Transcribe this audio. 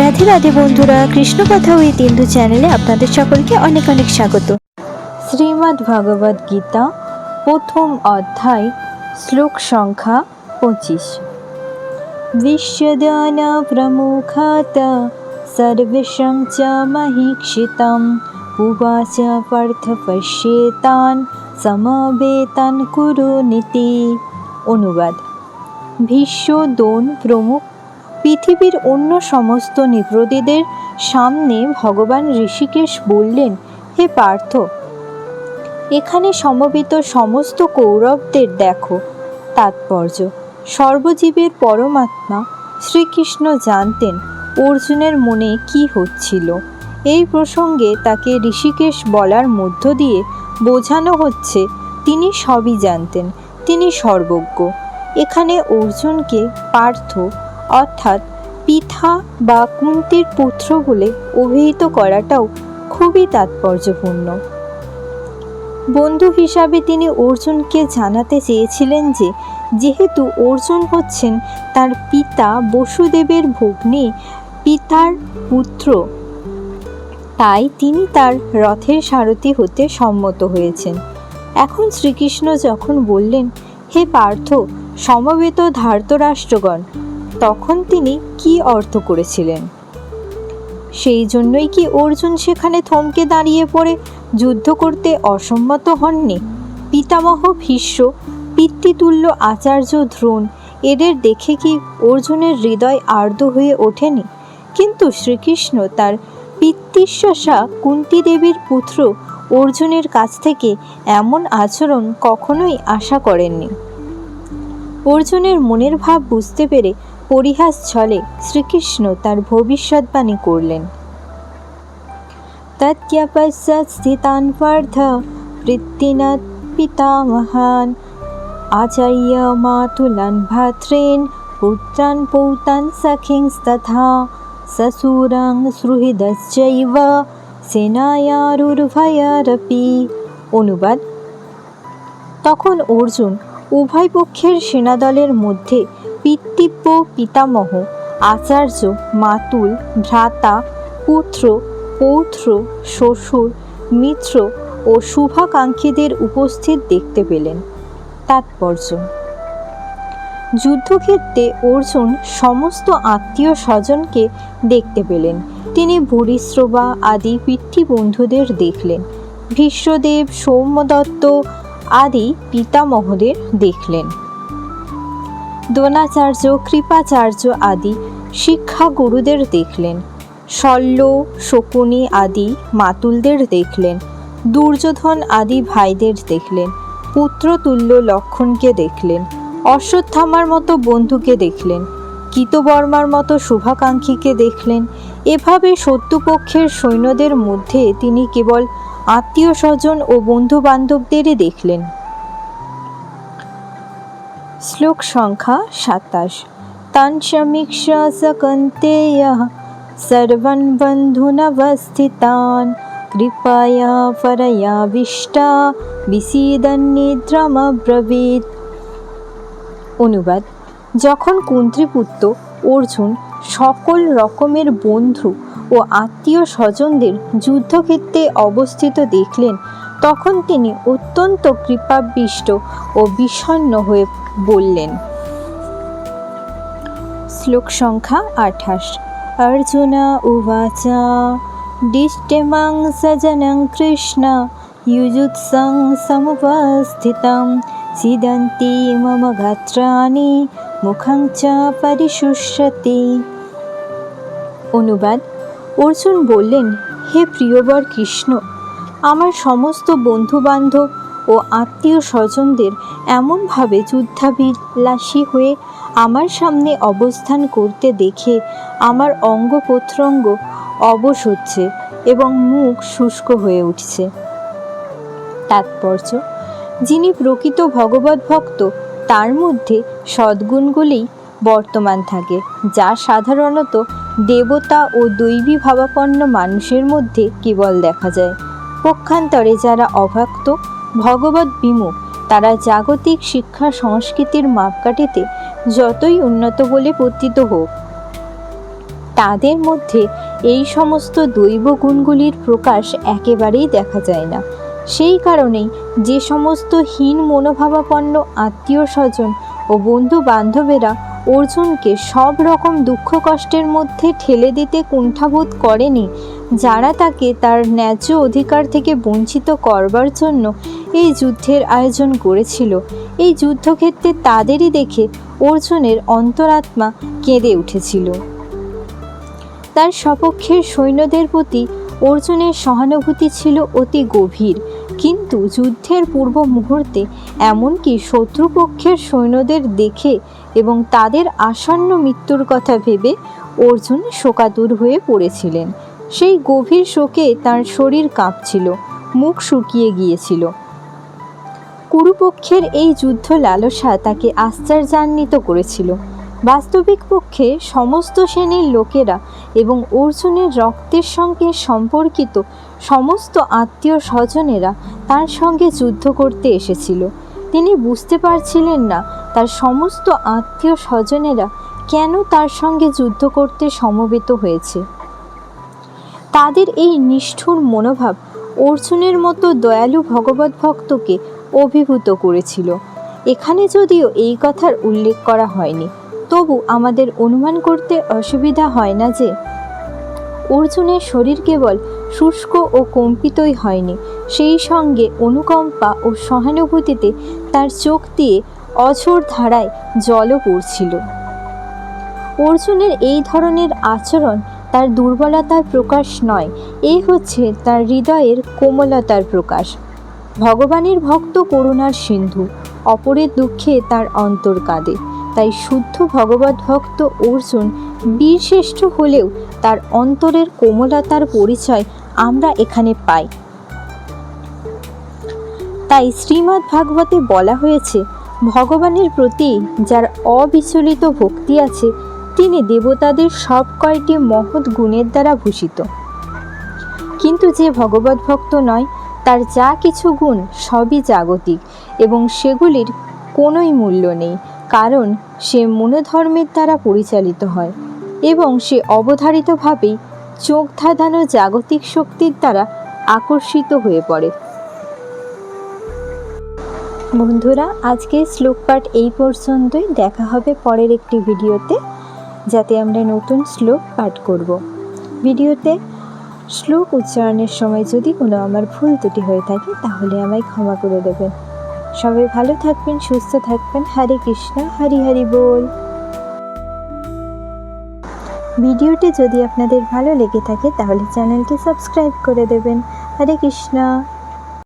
রাধে রাধে বন্ধুরা, কৃষ্ণ কথা ওই তিন্দু চ্যানেলে আপনাদের সকলকে অনেক অনেক স্বাগত। শ্রীমদ্ ভগবদ গীতা, প্রথম অধ্যায়, শ্লোক সংখ্যা পঁচিশ। বিশ্বদান প্রমুখাত সর্বেশং চ মহীক্ষিতম, উবাচ পার্থ পশ্যেতান, সমবেতান কুরু নীতি। অনুবাদ। ভীষ্ম দোন প্রমুখ পৃথিবীর অন্য সমস্ত নিগ্রোদীদের সামনে ভগবান ঋষিকেশ বললেন, হে পার্থ, এখানে সমবেত সমস্ত কৌরবদের দেখো। তাৎপর্য, সর্বজীবের পরমাত্মা শ্রীকৃষ্ণ জানতেন অর্জুনের মনে কি হচ্ছিল। এই প্রসঙ্গে তাকে ঋষিকেশ বলার মধ্য দিয়ে বোঝানো হচ্ছে, তিনি সবই জানতেন, তিনি সর্বজ্ঞ। এখানে অর্জুনকে পার্থ অর্থাৎ পিথা বা কুন্তির পুত্র বলে অভিহিত করাটাও খুবই তাৎপর্যপূর্ণ। বন্ধু হিসাবে তিনি অর্জুনকে জানাতে চেয়েছিলেন যে, যেহেতু অর্জুন হচ্ছেন তার পিতা বসুদেবের ভগ্নী পিতার পুত্র, তাই তিনি তার রথের সারথি হতে সম্মত হয়েছেন। এখন শ্রীকৃষ্ণ যখন বললেন, হে পার্থ, সমবেত ধার্তরাষ্ট্রগণ তখন তিনি কি অর্থ করেছিলেন? সেই জন্যই কি অর্জুন সেখানে থমকে দাঁড়িয়ে পড়ে, যুদ্ধ করতে অসম্মত হননি? পিতামহ ভীষ্ম, পিতৃতুল্য আচার্য দ্রোণ, এদের দেখে কি অর্জুনের হৃদয় আর্দ্র হয়ে ওঠেনি? কিন্তু শ্রীকৃষ্ণ তার পিতৃশ্বসা কুন্তি দেবীর পুত্র অর্জুনের কাছ থেকে এমন আচরণ কখনোই আশা করেননি। অর্জুনের মনের ভাব বুঝতে পেরে পরিহাস ছলে শ্রীকৃষ্ণ তার ভবিষ্যৎবাণী করলেন। তৎপশ্চাৎ স্থিতান পার্থ বৃত্তিনাথ পিতামহান আচার্য মাতুলান ভাত্রেন পুত্রান পৌতান সখিংস্তথা সসুরাং সুহৃদশ্চৈব সেনায়ারুর্ভয়ারপি। অনুবাদ। তখন অর্জুন উভয় পক্ষের সেনাদলের মধ্যে পিতৃব্য পিতামহ, আচার্য, মাতুল, ভ্রাতা, পুত্র, পৌত্র, শ্বশুর, মিত্র ও শুভাকাঙ্ক্ষীদের উপস্থিত দেখতে পেলেন। তাৎপর্য। যুদ্ধক্ষেত্রে অর্জুন সমস্ত আত্মীয় স্বজনকে দেখতে পেলেন। তিনি ভূরিশ্রবা আদি পিতৃবন্ধুদের দেখলেন। ভীষ্মদেব, সৌম্যদত্ত আদি পিতামহদের দেখলেন। দ্রোণাচার্য, কৃপাচার্য আদি শিক্ষা গুরুদের দেখলেন। শল্য, শকুনি আদি মাতুলদের দেখলেন। দুর্যোধন আদি ভাইদের দেখলেন। পুত্রতুল্য লক্ষণকে দেখলেন। অশ্বত্থামার মতো বন্ধুকে দেখলেন। কৃতবর্মার মতো শুভাকাঙ্ক্ষীকে দেখলেন। এভাবে শত্রুপক্ষের সৈন্যদের মধ্যে তিনি কেবল আত্মীয় স্বজন ও বন্ধু বান্ধবদেরই দেখলেন। শ্লোক সংখ্যা সাতাশ। তান সমীক্ষ সকন্তেয় সর্বন বন্ধুনবস্থিতান, কৃপয়া পরয়াবিষ্টা বিসিদন্নিদ্রমব্রবীত। অনুবাদ, যখন কুন্ত্রীপুত্র অর্জুন সকল রকমের বন্ধু ও আত্মীয় স্বজনদের যুদ্ধক্ষেত্রে অবস্থিত দেখলেন তখন তিনি অত্যন্ত কৃপাবিষ্ট ও বিষণ্ণ হয়ে বললেন শ্লোক সংখ্যা আঠাশ অর্জুনা উবাচ দিষ্টেমাং সজনং কৃষ্ণ युजुत्सं समुपस्थितं सीदन्ति मम গাত্রাণি মুখং চ পরিশুষ্যতি অনুবাদ অর্জুন বললেন হে প্রিয়বর কৃষ্ণ আমার সমস্ত বন্ধুবান্ধব ও আত্মীয় স্বজনদের এমনভাবে যুদ্ধাভিলাষী হয়ে আমার সামনে অবস্থান করতে দেখে আমার অঙ্গ প্রত্যঙ্গ অবশ হচ্ছে এবং মুখ শুষ্ক হয়ে উঠছে। তাৎপর্য, যিনি প্রকৃত ভগবত ভক্ত, তার মধ্যে সদ্গুণগুলি বর্তমান থাকে, যা সাধারণত দেবতা ও দৈবী ভাবাপন্ন মানুষের মধ্যে কেবল দেখা যায়। পক্ষান্তরে যারা অভক্ত, ভগবত বিমুখ তারা জাগতিক শিক্ষা সংস্কৃতির মাপকাঠিতে যতই উন্নত বলে পতিত হোক। তাদের মধ্যে এই সমস্ত দৈব গুণগুলির প্রকাশ একেবারেই দেখা যায় না। সেই কারণেই যে সমস্ত হীন মনোভাবাপন্ন আত্মীয় স্বজন ও বন্ধু বান্ধবেরা অর্জুনকে সব রকম দুঃখ কষ্টের মধ্যে ঠেলে দিতে কুণ্ঠাবোধ করেনি। যারা তাকে তার ন্যায্য অধিকার থেকে বঞ্চিত করবার জন্য এই যুদ্ধের আয়োজন করেছিল, এই যুদ্ধক্ষেত্রে তাদেরই দেখে অর্জুনের অন্তরাত্মা কেঁদে উঠেছিল। তার সপক্ষের সৈন্যদের প্রতি অর্জুনের সহানুভূতি ছিল অতি গভীর। কিন্তু যুদ্ধের পূর্ব মুহূর্তে এমনকি শত্রুপক্ষের সৈন্যদের দেখে এবং তাদের আসন্ন মৃত্যুর কথা ভেবে অর্জুন শোকাতুর হয়ে পড়েছিলেন। সেই গভীর শোকে তার শরীর কাঁপছিল, মুখ শুকিয়ে গিয়েছিল। কুরুপক্ষের এই যুদ্ধ লালসা তাকে আশ্চর্যান্বিত করেছিল। বাস্তবিক পক্ষে সমস্ত শ্রেণির লোকেরা এবং অর্জুনের রক্তের সঙ্গে সম্পর্কিত সমস্ত আত্মীয় স্বজনেরা তার সঙ্গে যুদ্ধ করতে এসেছিল। তিনি বুঝতে পারছিলেন না তার সমস্ত আত্মীয় স্বজনেরা কেন তার সঙ্গে যুদ্ধ করতে সমবেত হয়েছে। তাদের এই নিষ্ঠুর মনোভাব অর্জুনের মতো দয়ালু ভগবত ভক্তকে অভিভূত করেছিল। এখানে যদিও এই কথার উল্লেখ করা হয়নি তবু আমাদের অনুমান করতে অসুবিধা হয় না যে, অর্জুনের শরীর কেবল শুষ্ক ও কম্পিতই হয়নি। সেই সঙ্গে অনুকম্পা ও সহানুভূতিতে তার চোখ দিয়ে অঝোর ধারায় জলও পড়ছিল। অর্জুনের এই ধরনের আচরণ তার দুর্বলতার প্রকাশ নয়। এই হচ্ছে তার হৃদয়ের কোমলতার প্রকাশ। ভগবানের ভক্ত করুণার সিন্ধু, অপরের দুঃখে তার অন্তর কাঁদে। তাই শুদ্ধ ভগবত ভক্ত অর্জুন বীরশ্রেষ্ঠ হলেও তার অন্তরের কোমলতার পরিচয় আমরা এখানে পাই। তাই শ্রীমদ্ ভাগবতে বলা হয়েছে, ভগবানের প্রতি যার অবিচলিত ভক্তি আছে, তিনি দেবতাদের সব কয়টি মহৎ গুণের দ্বারা ভূষিত। কিন্তু যে ভগবত ভক্ত নয়, তার যা কিছু গুণ সবই জাগতিক এবং সেগুলির কোনোই মূল্য নেই। কারণ সে মনোধর্মের দ্বারা পরিচালিত হয় এবং সে অবধারিতভাবেই চোখ ধাঁধানো জাগতিক শক্তির দ্বারা আকর্ষিত হয়ে পড়ে। বন্ধুরা আজকে শ্লোক পাঠ এই পর্যন্তই। দেখা হবে পরের একটি ভিডিওতে, যাতে আমরা নতুন শ্লোক পাঠ করব। ভিডিওতে শ্লোক উচ্চারণের সময় যদি কোনো আমার ভুল ত্রুটি হয়ে থাকে, তাহলে আমায় ক্ষমা করে দেবেন। সবাই ভালো থাকবেন, সুস্থ থাকবেন। হরে কৃষ্ণ, হরি হরি বল। ভিডিওটি যদি আপনাদের ভালো লেগে থাকে, তাহলে চ্যানেলটি সাবস্ক্রাইব করে দেবেন। হরে কৃষ্ণ।